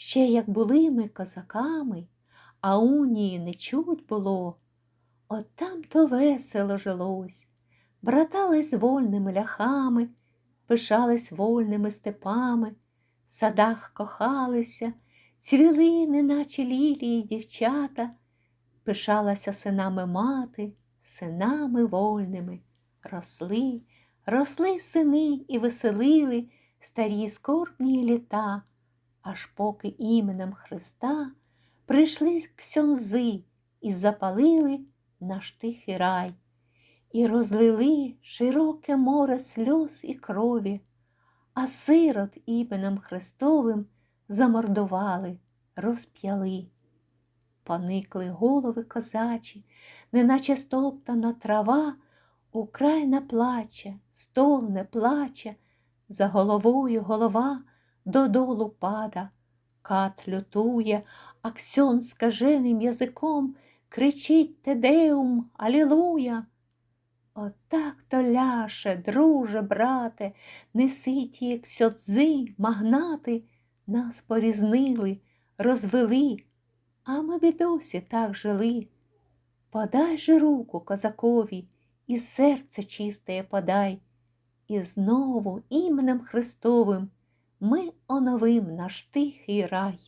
Ще як були ми козаками, а унії не чуть було, от там то весело жилось, братались вольними ляхами, пишались вольними степами, в садах кохалися, цвіли, неначе лілії дівчата, пишалася синами мати, синами вольними, росли, росли сини і веселили старі скорбні літа, аж поки іменем Христа прийшли ксьонзи і запалили наш тихий рай, і розлили широке море сльоз і крові, а сирот іменем Христовим замордували, розп'яли. Поникли голови козачі, неначе стоптана трава, Україна плаче, стогне, плаче, за головою голова додолу пада, кат лютує, а ксьон скаженим язиком кричить Тедеум, Алілуя. Отак то ляше, друже, брате, неси ті ксьотзи, магнати, нас порізнили, розвели, а ми б і досі так жили. Подай же руку козакові, і серце чисте подай, і знову іменем Христовим ми оновим наш тихий рай.